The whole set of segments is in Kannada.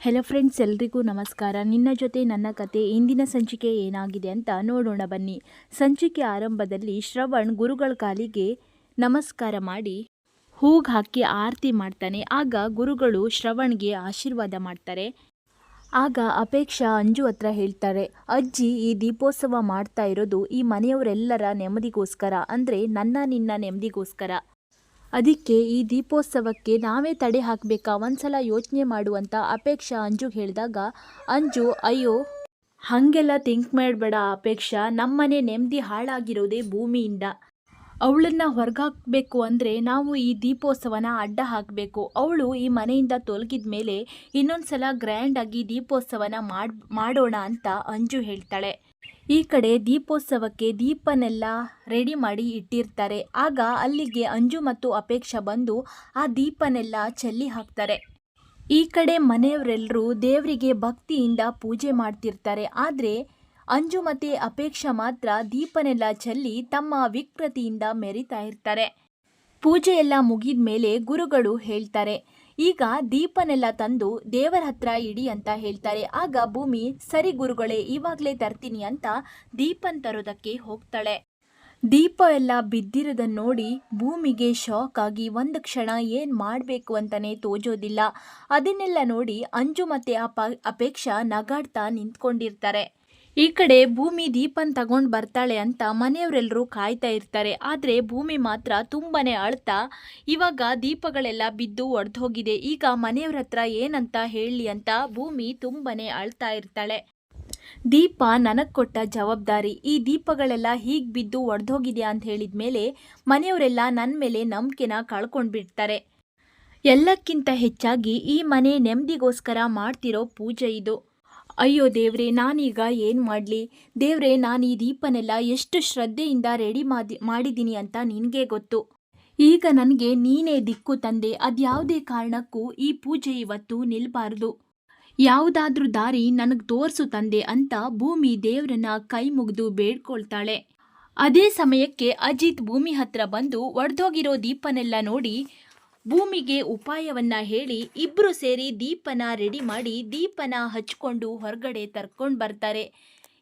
ಹೆಲೋ ಫ್ರೆಂಡ್ಸ್ ಎಲ್ರಿಗೂ ನಮಸ್ಕಾರ. ನಿನ್ನ ಜೊತೆ ನನ್ನ ಕತೆ ಇಂದಿನ ಸಂಚಿಕೆ ಏನಾಗಿದೆ ಅಂತ ನೋಡೋಣ ಬನ್ನಿ. ಸಂಚಿಕೆ ಆರಂಭದಲ್ಲಿ ಶ್ರವಣ್ ಗುರುಗಳ ಕಾಲಿಗೆ ನಮಸ್ಕಾರ ಮಾಡಿ, ಹೂಗ್ ಹಾಕಿ ಆರತಿ ಮಾಡ್ತಾನೆ. ಆಗ ಗುರುಗಳು ಶ್ರವಣ್ಗೆ ಆಶೀರ್ವಾದ ಮಾಡ್ತಾರೆ. ಆಗ ಅಪೇಕ್ಷಾ ಅಂಜು ಹತ್ರ ಹೇಳ್ತಾರೆ, ಅಜ್ಜಿ, ಈ ದೀಪೋತ್ಸವ ಮಾಡ್ತಾ ಇರೋದು ಈ ಮನೆಯವರೆಲ್ಲರ ನೆಮ್ಮದಿಗೋಸ್ಕರ, ಅಂದರೆ ನನ್ನ ನಿನ್ನ ನೆಮ್ಮದಿಗೋಸ್ಕರ. ಅದಕ್ಕೆ ಈ ದೀಪೋತ್ಸವಕ್ಕೆ ನಾವೇ ತಡೆ ಹಾಕಬೇಕಾ? ಒಂದ್ಸಲ ಯೋಚನೆ ಮಾಡುವಂತ ಅಪೇಕ್ಷಾ ಅಂಜು ಹೇಳಿದಾಗ, ಅಂಜು, ಅಯ್ಯೋ, ಹಾಗೆಲ್ಲ ಥಿಂಕ್ ಮಾಡಬೇಡ ಅಪೇಕ್ಷಾ, ನಮ್ಮನೆ ನೆಮ್ಮದಿ ಹಾಳಾಗಿರೋದೇ ಭೂಮಿಯಿಂದ. ಅವಳನ್ನ ಹೊರಗಾಕಬೇಕು ಅಂದರೆ ನಾವು ಈ ದೀಪೋತ್ಸವನ ಅಡ್ಡ ಹಾಕಬೇಕು. ಅವಳು ಈ ಮನೆಯಿಂದ ತೊಲಗಿದ ಮೇಲೆ ಇನ್ನೊಂದು ಸಲ ಗ್ರ್ಯಾಂಡಾಗಿ ದೀಪೋತ್ಸವನ ಮಾಡ್, ಮಾಡೋಣ ಅಂತ ಅಂಜು ಹೇಳ್ತಾಳೆ. ಈ ಕಡೆ ದೀಪೋತ್ಸವಕ್ಕೆ ದೀಪನೆಲ್ಲ ರೆಡಿ ಮಾಡಿ ಇಟ್ಟಿರ್ತಾರೆ. ಆಗ ಅಲ್ಲಿಗೆ ಅಂಜು ಮತ್ತು ಅಪೇಕ್ಷಾ ಬಂದು ಆ ದೀಪನೆಲ್ಲ ಚೆಲ್ಲಿ ಹಾಕ್ತಾರೆ. ಈ ಕಡೆ ಮನೆಯವರೆಲ್ಲರೂ ದೇವರಿಗೆ ಭಕ್ತಿಯಿಂದ ಪೂಜೆ ಮಾಡ್ತಿರ್ತಾರೆ. ಆದರೆ ಅಂಜು ಮತ್ತು ಅಪೇಕ್ಷಾ ಮಾತ್ರ ದೀಪನೆಲ್ಲ ಚೆಲ್ಲಿ ತಮ್ಮ ವಿಕೃತಿಯಿಂದ ಮೆರಿತಾ ಇರ್ತಾರೆ. ಪೂಜೆ ಎಲ್ಲ ಮುಗಿದ ಮೇಲೆ ಗುರುಗಳು ಹೇಳ್ತಾರೆ. ಈಗ ದೀಪನೆಲ್ಲ ತಂದು ದೇವರ ಹತ್ರ ಇಡಿ ಅಂತ ಹೇಳ್ತಾರೆ. ಆಗ ಭೂಮಿ, ಸರಿ ಗುರುಗಳೇ, ಇವಾಗಲೇ ತರ್ತೀನಿ ಅಂತ ದೀಪನ್ ತರೋದಕ್ಕೆ ಹೋಗ್ತಾಳೆ. ದೀಪ ಎಲ್ಲ ಬಿದ್ದಿರೋದನ್ನ ನೋಡಿ ಭೂಮಿಗೆ ಶಾಕ್ ಆಗಿ ಒಂದು ಕ್ಷಣ ಏನು ಮಾಡಬೇಕು ಅಂತಲೇ ತೋಜೋದಿಲ್ಲ. ಅದನ್ನೆಲ್ಲ ನೋಡಿ ಅಂಜು ಮತ್ತೆ ಅಪ, ಅಪೇಕ್ಷಾ ನಗಾಡ್ತಾ ನಿಂತ್ಕೊಂಡಿರ್ತಾರೆ. ಈ ಕಡೆ ಭೂಮಿ ದೀಪನ್ ತಗೊಂಡು ಬರ್ತಾಳೆ ಅಂತ ಮನೆಯವರೆಲ್ಲರೂ ಕಾಯ್ತಾ ಇರ್ತಾರೆ. ಆದರೆ ಭೂಮಿ ಮಾತ್ರ ತುಂಬನೇ ಅಳ್ತಾ ಇವಾಗ ದೀಪಗಳೆಲ್ಲ ಬಿದ್ದು ಒಡೆದೋಗಿದೆ. ಈಗ ಮನೆಯವ್ರ ಹತ್ರ ಏನಂತ ಹೇಳಿ ಅಂತ ಭೂಮಿ ತುಂಬನೇ ಅಳ್ತಾ ಇರ್ತಾಳೆ. ದೀಪ ನನಗೆ ಕೊಟ್ಟ ಜವಾಬ್ದಾರಿ. ಈ ದೀಪಗಳೆಲ್ಲ ಹೀಗೆ ಬಿದ್ದು ಒಡೆದೋಗಿದೆ ಅಂತ ಹೇಳಿದ ಮೇಲೆ ಮನೆಯವರೆಲ್ಲ ನನ್ನ ಮೇಲೆ ನಂಬಿಕೆನ ಕಳ್ಕೊಂಡ್ಬಿಡ್ತಾರೆ ಎಲ್ಲಕ್ಕಿಂತ ಹೆಚ್ಚಾಗಿ ಈ ಮನೆ ನೆಮ್ಮದಿಗೋಸ್ಕರ ಮಾಡ್ತಿರೋ ಪೂಜೆ ಇದು. ಅಯ್ಯೋ ದೇವ್ರೆ, ನಾನೀಗ ಏನು ಮಾಡಲಿ? ದೇವ್ರೆ, ನಾನು ಈ ದೀಪನೆಲ್ಲ ಎಷ್ಟು ಶ್ರದ್ಧೆಯಿಂದ ರೆಡಿ ಮಾಡಿ ಮಾಡಿದ್ದೀನಿ ಅಂತ ನಿನಗೆ ಗೊತ್ತು. ಈಗ ನನಗೆ ನೀನೇ ದಿಕ್ಕು ತಂದೆ, ಅದ್ಯಾವುದೇ ಕಾರಣಕ್ಕೂ ಈ ಪೂಜೆ ಇವತ್ತು ನಿಲ್ಬಾರ್ದು. ಯಾವುದಾದ್ರೂ ದಾರಿ ನನಗೆ ತೋರಿಸು ತಂದೆ ಅಂತ ಭೂಮಿ ದೇವ್ರನ್ನ ಕೈ ಮುಗಿದು ಬೇಡ್ಕೊಳ್ತಾಳೆ. ಅದೇ ಸಮಯಕ್ಕೆ ಅಜಿತ್ ಭೂಮಿ ಹತ್ರ ಬಂದು ಒಡೆದೋಗಿರೋ ದೀಪನೆಲ್ಲ ನೋಡಿ ಭೂಮಿಗೆ ಉಪಾಯವನ್ನ ಹೇಳಿ ಇಬ್ರು ಸೇರಿ ದೀಪನ ರೆಡಿ ಮಾಡಿ ದೀಪನ ಹಚ್ಕೊಂಡು ಹೊರಗಡೆ ತರ್ಕೊಂಡು ಬರ್ತಾರೆ.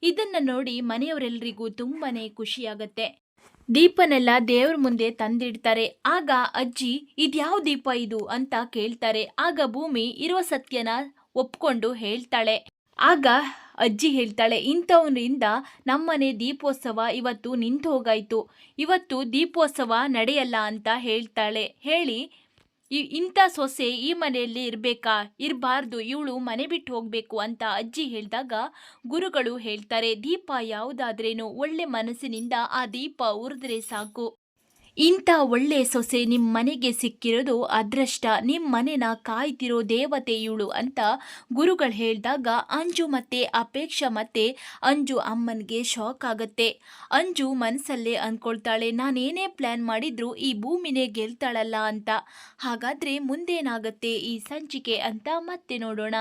ಇದನ್ನ ನೋಡಿ ಮನೆಯವರೆಲ್ಲರಿಗೂ ತುಂಬಾನೇ ಖುಷಿಯಾಗತ್ತೆ. ದೀಪನೆಲ್ಲ ದೇವ್ರ ಮುಂದೆ ತಂದಿಡ್ತಾರೆ. ಆಗ ಅಜ್ಜಿ, ಇದ್ಯಾವ ದೀಪ ಇದು ಅಂತ ಕೇಳ್ತಾರೆ. ಆಗ ಭೂಮಿ ಇರುವ ಸತ್ಯನ ಒಪ್ಕೊಂಡು ಹೇಳ್ತಾಳೆ. ಆಗ ಅಜ್ಜಿ ಹೇಳ್ತಾಳೆ ಇಂಥವರಿಂದ ನಮ್ಮನೆ ದೀಪೋತ್ಸವ ಇವತ್ತು ನಿಂತು ಹೋಗಾಯ್ತು ಇವತ್ತು ದೀಪೋತ್ಸವ ನಡೆಯಲ್ಲ ಅಂತ ಹೇಳ್ತಾಳೆ. ಹೇಳಿ ಈ ಇಂಥ ಸೊಸೆ ಈ ಮನೆಯಲ್ಲಿ ಇರಬೇಕಾ? ಇರಬಾರ್ದು, ಇವಳು ಮನೆ ಬಿಟ್ಟು ಹೋಗಬೇಕು ಅಂತ ಅಜ್ಜಿ ಹೇಳಿದಾಗ ಗುರುಗಳು ಹೇಳ್ತಾರೆ, ದೀಪ ಯಾವುದಾದ್ರೇನು ಒಳ್ಳೆ ಮನಸ್ಸಿನಿಂದ ಆ ದೀಪ ಉರಿದ್ರೆ ಸಾಕು. ಇಂಥ ಒಳ್ಳೆ ಸೊಸೆ ನಿಮ್ಮ ಮನೆಗೆ ಸಿಕ್ಕಿರೋದು ಅದೃಷ್ಟ. ನಿಮ್ಮ ಮನೆನ ಕಾಯ್ತಿರೋ ದೇವತೆಯುಳು ಅಂತ ಗುರುಗಳು ಹೇಳಿದಾಗ ಅಂಜು ಮತ್ತೆ ಅಪೇಕ್ಷಾ ಮತ್ತೆ ಅಂಜು ಅಮ್ಮನಿಗೆ ಶಾಕ್ ಆಗುತ್ತೆ. ಅಂಜು ಮನಸ್ಸಲ್ಲೇ ಅಂದ್ಕೊಳ್ತಾಳೆ ನಾನೇನೇ ಪ್ಲ್ಯಾನ್ ಮಾಡಿದ್ರು ಈ ಭೂಮಿನೇ ಗೆಲ್ತಾಳಲ್ಲ ಅಂತ. ಹಾಗಾದರೆ ಮುಂದೇನಾಗತ್ತೆ ಈ ಸಂಚಿಕೆ ಅಂತ ಮತ್ತೆ ನೋಡೋಣ.